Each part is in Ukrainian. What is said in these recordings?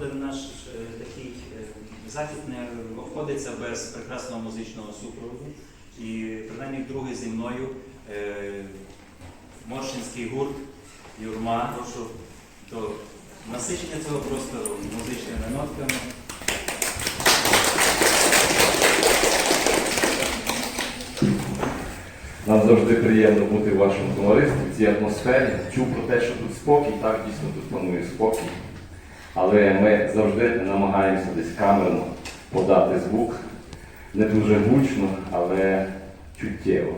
жоден наш е, такий е, захід не обходиться без прекрасного музичного супроводу. І принаймні другий зі мною е, Моршинський гурт Юрма. Прошу до насичення цього простору музичними нотками. Нам завжди приємно бути в вашому товаристві, в цій атмосфері. Чув про те, що тут спокій, так дійсно тут панує спокій. Але ми завжди намагаємося десь камерно подати звук. Не дуже гучно, але чуттєво.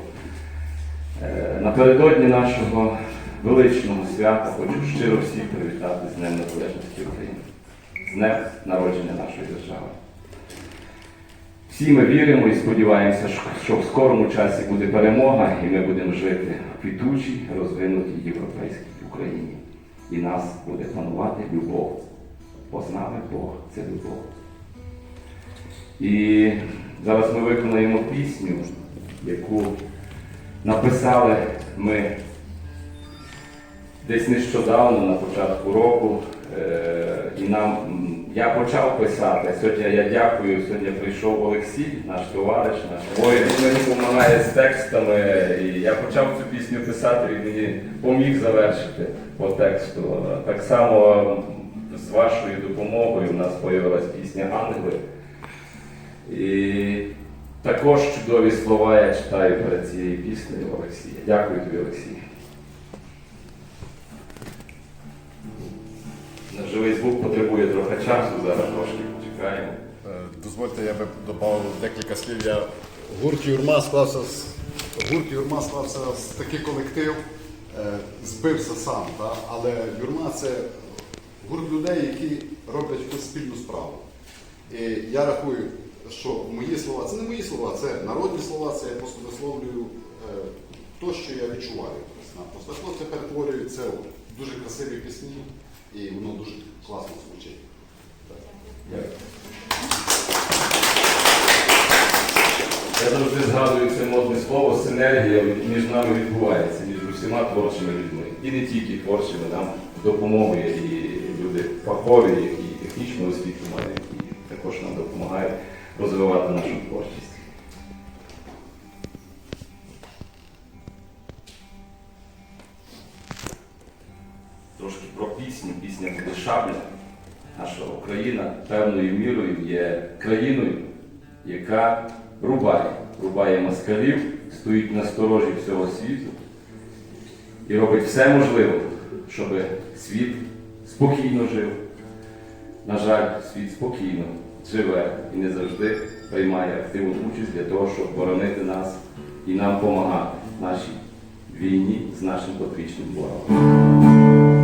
Е, Напередодні нашого величного свята хочу щиро всіх привітати з Днем Незалежності України, з Днем народження нашої держави. Всі ми віримо і сподіваємося, що- в скорому часі буде перемога, і ми будемо жити в квітучій, розвинутій європейській Україні. І нас буде панувати любов. Познали Бог це любов. І зараз ми виконаємо пісню, яку написали ми десь нещодавно, на початку року. Е, І нам я почав писати. Сьогодні я дякую. Сьогодні прийшов Олексій, наш товариш, наш воїн. Він мені допомагає з текстами. І я почав цю пісню писати, він мені поміг завершити по тексту. Так само з вашою допомогою в нас з'явилась пісня Ангели. І також чудові слова я читаю перед цією піснею Олексія. Дякую тобі, Олексій. Живий звук потребує трохи часу, зараз трошки почекаємо. Е, Дозвольте, я би додав декілька слів. Я... Гурт Юрма склався з гурт Юрма склався з такий колектив, е, збився сам, та? але Юрма це гурт людей, які роблять якусь спільну справу. І я рахую, що мої слова, це не мої слова, це народні слова, це я просто висловлюю е, то, що я відчуваю. Просто хлопці перетворюють це в дуже красиві пісні, і воно дуже класно звучить. Дякую. Я завжди згадую це модне слово синергія між нами відбувається, між усіма творчими людьми. І не тільки творчими, нам допомогує і люди фахові, які технічну освіту мають, які також нам допомагають розвивати нашу творчість. Трошки про пісню. Пісня буде шабля. Наша Україна певною мірою є країною, яка рубає, рубає москалів, стоїть на сторожі всього світу і робить все можливе, щоб світ спокійно жив. На жаль, світ спокійно живе і не завжди приймає активну участь для того, щоб боронити нас і нам допомагати в нашій війні з нашим потрічним ворогом.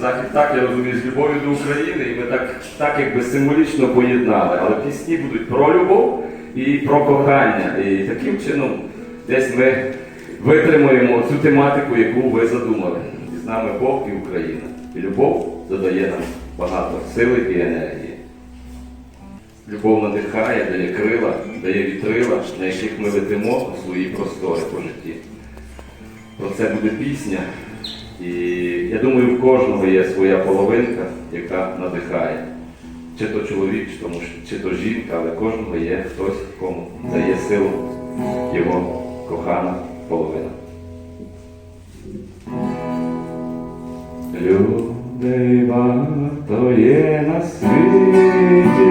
Захід так, я розумію, з любов'ю до України, і ми так, так якби символічно поєднали. Але пісні будуть про любов і про кохання. І таким чином десь ми витримуємо цю тематику, яку ви задумали. І з нами Бог і Україна. І любов додає нам багато сили і енергії. Любов надихає, дає крила, дає вітрила, на яких ми летимо у свої простори по житті. Про це буде пісня. І я думаю, в кожного є своя половинка, яка надихає. Чи то чоловік, чи то, муж, чи то жінка, але кожного є хтось, кому дає силу його кохана половина. Людей багато є на світі,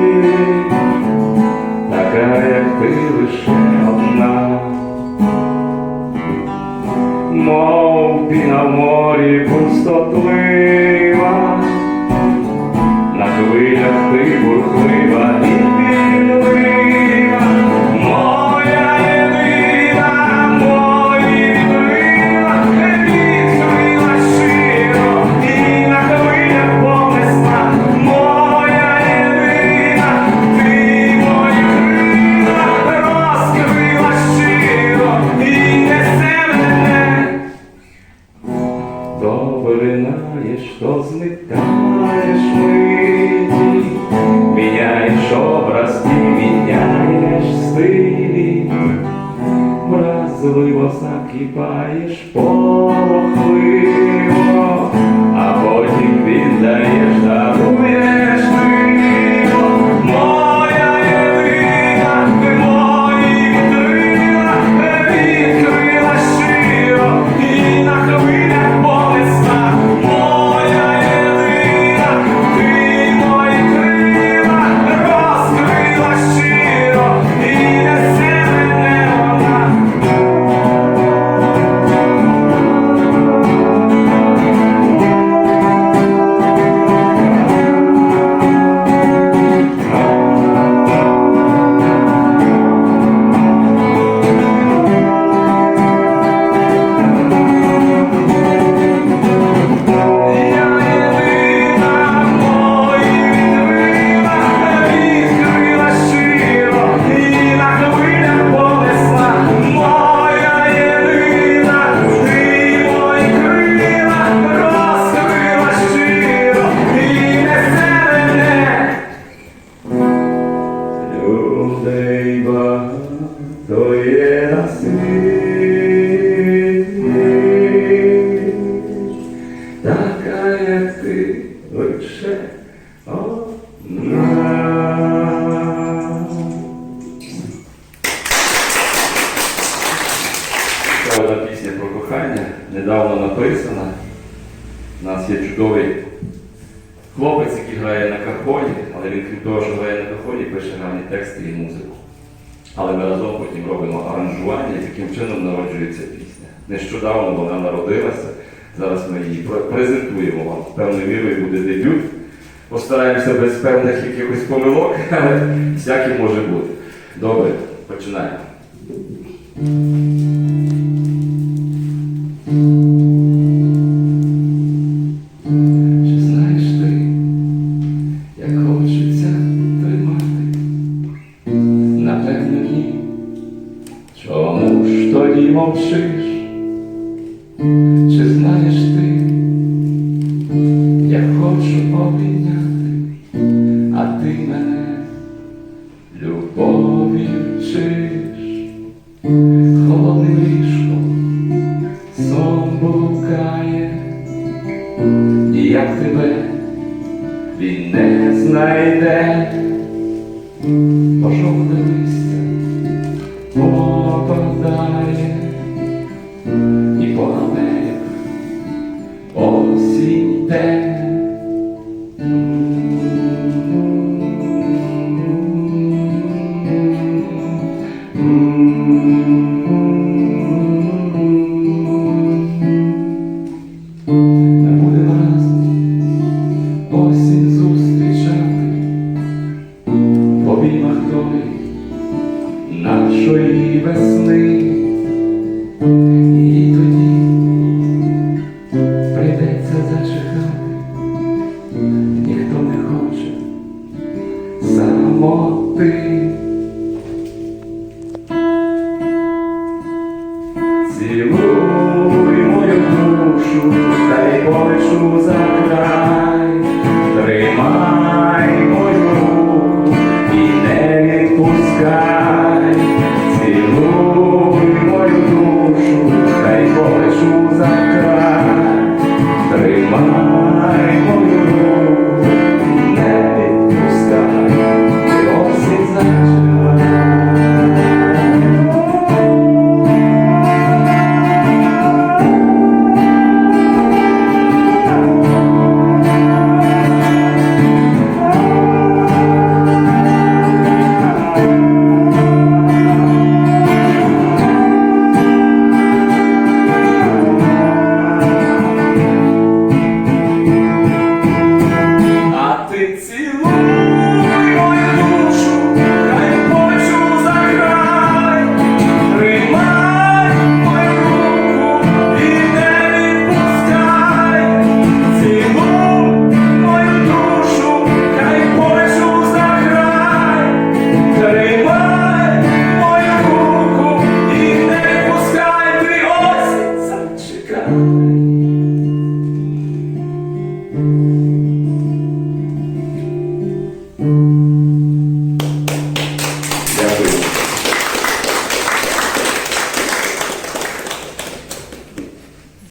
така, як ти лише одна. Мов в морі пустотлива, на хвилях ти бурхлива і пінлива, міняєш образ ти міняєш стилі, вразливо закипаєш полохливо, Одна пісня про кохання, недавно написана. У нас є чудовий хлопець, який грає на кахоні, але він, крім того, що грає на кахоні, пише гарні тексти і музику. Але ми разом потім робимо аранжування і таким чином народжується пісня. Нещодавно вона народилася. Зараз ми її презентуємо вам. Певною мірою буде дебют. Постараємося без певних якихось помилок, але всяке може бути. Добре, починаємо. Чи знаєш ти, як хочу обійняти, а ти мене, любові вчиш, холодним ліжком сон блукає, і як тебе він не знайде, пожовте листя than Цілуй мою душу, та й полечу за.